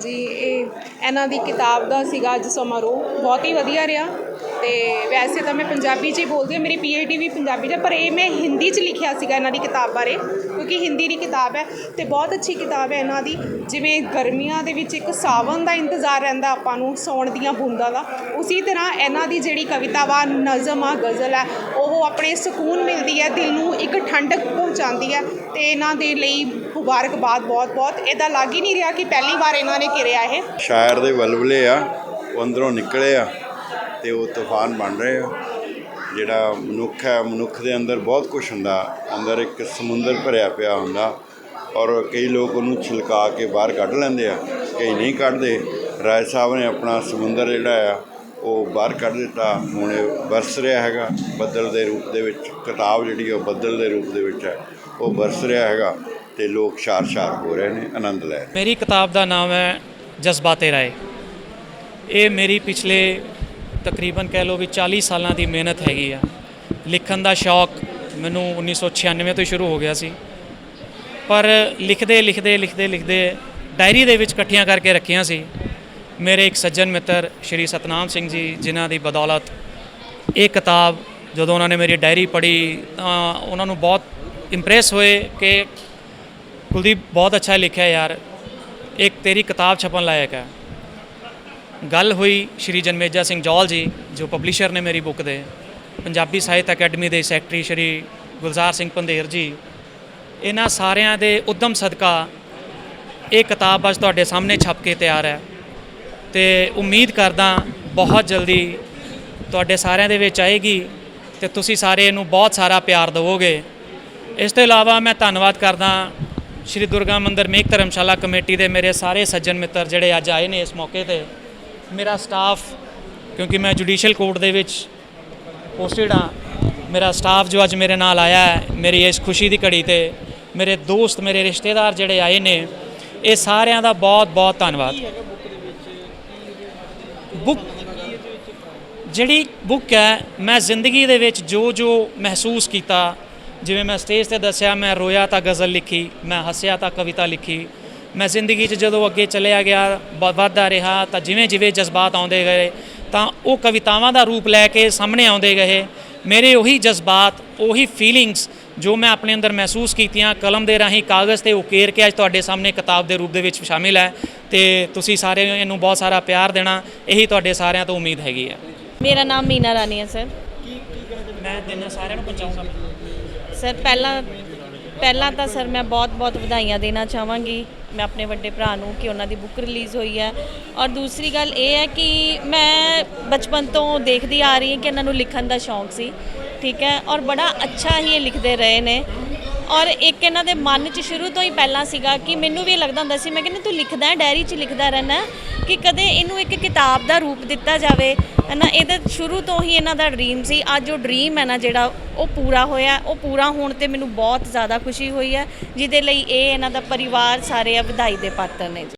ਹਾਂਜੀ ਇਹ ਇਹਨਾਂ ਦੀ ਕਿਤਾਬ ਦਾ ਸੀਗਾ ਅੱਜ ਸਮਾਰੋਹ। ਬਹੁਤ ਹੀ ਵਧੀਆ ਰਿਹਾ। ਤੇ ਵੈਸੇ ਤਾਂ ਮੈਂ ਪੰਜਾਬੀ 'ਚ ਹੀ ਬੋਲਦੀ ਹਾਂ ਮੇਰੀ ਪੀਏਟੀ ਵੀ ਪੰਜਾਬੀ 'ਚ ਹੈ, ਪਰ ਇਹ ਮੈਂ ਹਿੰਦੀ 'ਚ ਲਿਖਿਆ ਸੀਗਾ ਇਹਨਾਂ ਦੀ ਕਿਤਾਬ ਬਾਰੇ ਕਿਉਂਕਿ ਹਿੰਦੀ ਦੀ ਕਿਤਾਬ ਹੈ ਤੇ ਬਹੁਤ ਅੱਛੀ ਕਿਤਾਬ ਹੈ ਇਹਨਾਂ ਦੀ ਜਿਵੇਂ ਗਰਮੀਆਂ ਦੇ ਵਿੱਚ ਇੱਕ ਸਾਵਣ ਦਾ ਇੰਤਜ਼ਾਰ ਰਹਿੰਦਾ ਆਪਾਂ ਨੂੰ ਸੌਣ ਦੀਆਂ ਬੂੰਦਾਂ ਦਾ ਉਸੇ ਤਰ੍ਹਾਂ ਇਹਨਾਂ ਦੀ ਜਿਹੜੀ ਕਵਿਤਾ ਵਾ ਨਜ਼ਮ ਆ ਗਜ਼ਲ ਹੈ ਉਹ ਆਪਣੇ ਸਕੂਨ ਮਿਲਦੀ ਹੈ ਦਿਲ ਨੂੰ ਇੱਕ ਠੰਡਕ ਪਹੁੰਚਾਉਂਦੀ ਹੈ ਤੇ ਇਹਨਾਂ ਦੇ ਲਈ ਮੁਬਾਰਕਬਾਦ ਬਹੁਤ ਬਹੁਤ ਇਹਦਾ ਲੱਗ ਹੀ ਨਹੀਂ ਰਿਹਾ ਕਿ ਪਹਿਲੀ ਵਾਰ ਇਹਨਾਂ ਨੇ ਕਿਰਿਆ ਇਹ। ਸ਼ਾਇਰ ਦੇ ਵਲਵਲੇ ਆ ਉਹ ਅੰਦਰੋਂ ਨਿਕਲੇ ਆ ਤੇ ਉਹ ਤੂਫਾਨ ਬਣ ਰਹੇ ਆ। ਜਿਹੜਾ ਮਨੁੱਖ ਹੈ, ਮਨੁੱਖ ਦੇ ਅੰਦਰ ਬਹੁਤ ਕੁਝ ਹੁੰਦਾ। ਅੰਦਰ ਇੱਕ ਸਮੁੰਦਰ ਭਰਿਆ ਪਿਆ ਹੁੰਦਾ ਔਰ ਕਈ ਲੋਕ ਉਹਨੂੰ ਛਿਲਕਾ ਕੇ ਬਾਹਰ ਕੱਢ ਲੈਂਦੇ ਆ, ਕਈ ਨਹੀਂ ਕੱਢਦੇ। ਰਾਏ ਸਾਹਿਬ ਨੇ ਆਪਣਾ ਸਮੁੰਦਰ ਜਿਹੜਾ ਆ, ਉਹ ਬਾਹਰ ਕੱਢ ਦਿੱਤਾ। ਹੁਣ ਇਹ ਵਰਸ ਰਿਹਾ ਹੈਗਾ ਬੱਦਲ ਦੇ ਰੂਪ ਦੇ ਵਿੱਚ, ਕਿਤਾਬ ਜਿਹੜੀ ਆ ਉਹ ਬੱਦਲ ਦੇ ਰੂਪ ਦੇ ਵਿੱਚ ਹੈ। ਉਹ ਵਰਸ ਰਿਹਾ ਹੈਗਾ ਤੇ ਲੋਕ ਸ਼ਾਰ-ਸ਼ਾਰ ਹੋ ਰਹੇ ਨੇ, ਆਨੰਦ ਲੈ ਰਹੇ ਮੇਰੀ ਕਿਤਾਬ ਦਾ ਨਾਮ ਹੈ ਜਜ਼ਬਾਤੇ ਰਾਏ। ਇਹ ਮੇਰੀ ਪਿਛਲੇ ਤਕਰੀਬਨ ਕਹਿ ਲਓ ਵੀ 40 ਸਾਲਾਂ ਦੀ ਮਿਹਨਤ ਹੈਗੀ ਆ। ਲਿਖਣ ਦਾ ਸ਼ੌਕ ਮੈਨੂੰ 1996 ਤੋਂ ਹੀ ਸ਼ੁਰੂ ਹੋ ਗਿਆ ਸੀ। ਪਰ ਲਿਖਦੇ ਲਿਖਦੇ ਲਿਖਦੇ ਲਿਖਦੇ ਡਾਇਰੀ ਦੇ ਵਿੱਚ ਇਕੱਠੀਆਂ ਕਰਕੇ ਰੱਖੀਆਂ ਸੀ। ਮੇਰੇ ਇੱਕ ਸੱਜਣ ਮਿੱਤਰ ਸ਼੍ਰੀ ਸਤਨਾਮ ਸਿੰਘ ਜੀ, ਜਿਨ੍ਹਾਂ ਦੀ ਬਦੌਲਤ ਇਹ ਕਿਤਾਬ ਜਦੋਂ ਉਹਨਾਂ ਨੇ ਮੇਰੀ ਡਾਇਰੀ ਪੜ੍ਹੀ ਤਾਂ ਉਹਨਾਂ ਨੂੰ ਬਹੁਤ ਇੰਪ੍ਰੈਸ ਹੋਏ ਕਿ ਕੁਲਦੀਪ ਬਹੁਤ ਅੱਛਾ ਲਿਖਿਆ ਯਾਰ, ਇੱਕ ਤੇਰੀ ਕਿਤਾਬ ਛਪਣ ਲਾਇਕ ਹੈ। ਗੱਲ ਹੋਈ ਸ਼੍ਰੀ ਜਨਮੇਜਾ ਸਿੰਘ ਜੌਲ ਜੀ, ਜੋ ਪਬਲਿਸ਼ਰ ਨੇ ਮੇਰੀ ਬੁੱਕ ਦੇ, ਪੰਜਾਬੀ ਸਾਹਿਤ ਅਕੈਡਮੀ ਦੇ ਸੈਕਟਰੀ ਸ਼੍ਰੀ ਗੁਲਜ਼ਾਰ ਸਿੰਘ ਪੰਧੇਰ ਜੀ। ਇਹਨਾਂ ਸਾਰਿਆਂ ਦੇ ਉਦਮ ਸਦਕਾ ਇਹ ਕਿਤਾਬ ਅੱਜ ਤੁਹਾਡੇ ਸਾਹਮਣੇ ਛਪ ਕੇ ਤਿਆਰ ਹੈ। ਤੇ ਉਮੀਦ ਕਰਦਾ ਬਹੁਤ ਜਲਦੀ ਤੁਹਾਡੇ ਸਾਰਿਆਂ ਦੇ ਵਿੱਚ ਆਏਗੀ ਤੇ ਤੁਸੀਂ ਸਾਰੇ ਇਹਨੂੰ ਬਹੁਤ ਸਾਰਾ ਪਿਆਰ ਦਿਵੋਗੇ। ਇਸ ਤੋਂ ਇਲਾਵਾ ਮੈਂ ਧੰਨਵਾਦ ਕਰਦਾ ਸ਼੍ਰੀ ਦੁਰਗਾ ਮੰਦਰ ਮੇਕ ਧਰਮਸ਼ਾਲਾ ਕਮੇਟੀ ਦੇ ਮੇਰੇ ਸਾਰੇ ਸੱਜਣ ਮਿੱਤਰ ਜਿਹੜੇ ਅੱਜ ਆਏ ਨੇ ਇਸ ਮੌਕੇ ਤੇ। ਮੇਰਾ ਸਟਾਫ ਕਿਉਂਕਿ ਮੈਂ ਜੁਡੀਸ਼ੀਅਲ ਕੋਰਟ ਦੇ ਵਿੱਚ ਪੋਸਟਡ ਹਾਂ, ਮੇਰਾ ਸਟਾਫ ਜੋ ਅੱਜ ਮੇਰੇ ਨਾਲ ਆਇਆ ਹੈ, ਮੇਰੀ ਇਸ ਖੁਸ਼ੀ ਦੀ ਘੜੀ ਤੇ ਮੇਰੇ ਦੋਸਤ, ਮੇਰੇ ਰਿਸ਼ਤੇਦਾਰ ਜਿਹੜੇ ਆਏ ਨੇ, ਇਹ ਸਾਰਿਆਂ ਦਾ ਬਹੁਤ ਬਹੁਤ ਧੰਨਵਾਦ। ਬੁੱਕ ਜਿਹੜੀ ਬੁੱਕ ਹੈ, ਮੈਂ ਜ਼ਿੰਦਗੀ ਦੇ ਵਿੱਚ ਜੋ ਜੋ ਮਹਿਸੂਸ ਕੀਤਾ, ਜਿਵੇਂ ਮੈਂ ਸਟੇਜ ਤੇ ਦੱਸਿਆ, ਮੈਂ ਰੋਇਆ ਤਾਂ ਗਜ਼ਲ ਲਿਖੀ, ਮੈਂ ਹੱਸਿਆ ਤਾਂ ਕਵਿਤਾ ਲਿਖੀ ਮੈਂ ਜ਼ਿੰਦਗੀ 'ਚ ਜਦੋਂ ਅੱਗੇ ਚੱਲਿਆ ਗਿਆ ਵੱਧਦਾ ਰਿਹਾ ਤਾਂ ਜਿਵੇਂ ਜਿਵੇਂ ਜਜ਼ਬਾਤ ਆਉਂਦੇ ਗਏ ਤਾਂ ਉਹ ਕਵਿਤਾਵਾਂ ਦਾ ਰੂਪ ਲੈ ਕੇ ਸਾਹਮਣੇ ਆਉਂਦੇ ਗਏ। ਮੇਰੇ ਉਹੀ ਜਜ਼ਬਾਤ ਉਹੀ ਫੀਲਿੰਗਸ ਜੋ ਮੈਂ ਆਪਣੇ ਅੰਦਰ ਮਹਿਸੂਸ ਕੀਤੀਆਂ ਕਲਮ ਦੇ ਰਾਹੀਂ ਕਾਗਜ਼ ਤੇ ਉਕੇਰ ਕੇ ਅੱਜ ਤੁਹਾਡੇ ਸਾਹਮਣੇ ਕਿਤਾਬ ਦੇ ਰੂਪ ਦੇ ਵਿੱਚ ਸ਼ਾਮਿਲ ਹੈ ਤੇ ਤੁਸੀਂ ਸਾਰੇ ਇਹਨੂੰ ਬਹੁਤ ਸਾਰਾ ਪਿਆਰ ਦੇਣਾ ਇਹੀ ਤੁਹਾਡੇ ਸਾਰਿਆਂ ਤੋਂ ਉਮੀਦ ਹੈਗੀ ਹੈ। ਮੇਰਾ ਨਾਮ ਮੀਨਾ ਰਾਣੀ ਹੈ ਸਰ। ਮੈਂ ਦਿਨ ਸਾਰਿਆਂ ਨੂੰ ਪਹੁੰਚਾਉਂਗਾ। ਸਰ ਪਹਿਲਾਂ ਪਹਿਲਾਂ ਤਾਂ ਸਰ ਮੈਂ ਬਹੁਤ-ਬਹੁਤ ਵਧਾਈਆਂ ਦੇਣਾ ਚਾਹਾਂਗੀ ਮੈਂ ਆਪਣੇ ਵੱਡੇ ਭਰਾ ਨੂੰ ਕਿ ਉਹਨਾਂ ਦੀ ਬੁੱਕ ਰਿਲੀਜ਼ ਹੋਈ ਹੈ। ਔਰ ਦੂਸਰੀ ਗੱਲ ਇਹ ਹੈ ਕਿ ਮੈਂ ਬਚਪਨ ਤੋਂ ਦੇਖਦੀ ਆ ਰਹੀ ਹਾਂ ਕਿ ਇਹਨਾਂ ਨੂੰ ਲਿਖਣ ਦਾ ਸ਼ੌਂਕ ਸੀ, ਠੀਕ ਹੈ? ਔਰ ਬੜਾ ਅੱਛਾ ਹੀ ਇਹ ਲਿਖਦੇ ਰਹੇ ਨੇ। ਔਰ ਇੱਕ ਇਹਨਾਂ ਦੇ ਮਨ 'ਚ ਸ਼ੁਰੂ ਤੋਂ ਹੀ ਪਹਿਲਾਂ ਸੀਗਾ ਕਿ ਮੈਨੂੰ ਵੀ ਇਹ ਲੱਗਦਾ ਹੁੰਦਾ ਸੀ, ਮੈਂ ਕਹਿੰਦੀ ਤੂੰ ਲਿਖਦਾ ਡਾਇਰੀ 'ਚ ਲਿਖਦਾ ਰਹਿਣਾ ਕਿ ਕਦੇ ਇਹਨੂੰ ਇੱਕ ਕਿਤਾਬ ਦਾ ਰੂਪ ਦਿੱਤਾ ਜਾਵੇ। ਹੈ ਨਾ ਇਹਦੇ ਸ਼ੁਰੂ ਤੋਂ ਹੀ ਇਹਨਾਂ ਦਾ ਡ੍ਰੀਮ ਸੀ। ਅੱਜ ਉਹ ਡ੍ਰੀਮ ਹੈ ਨਾ ਜਿਹੜਾ ਉਹ ਪੂਰਾ ਹੋਇਆ, ਉਹ ਪੂਰਾ ਹੋਣ ਤੇ ਮੈਨੂੰ ਬਹੁਤ ਜ਼ਿਆਦਾ ਖੁਸ਼ੀ ਹੋਈ ਹੈ, ਜਿਹਦੇ ਲਈ ਇਹ ਇਹਨਾਂ ਦਾ ਪਰਿਵਾਰ ਸਾਰੇ ਆ ਵਧਾਈ ਦੇ ਪਾਤਰ ਨੇ ਜੀ।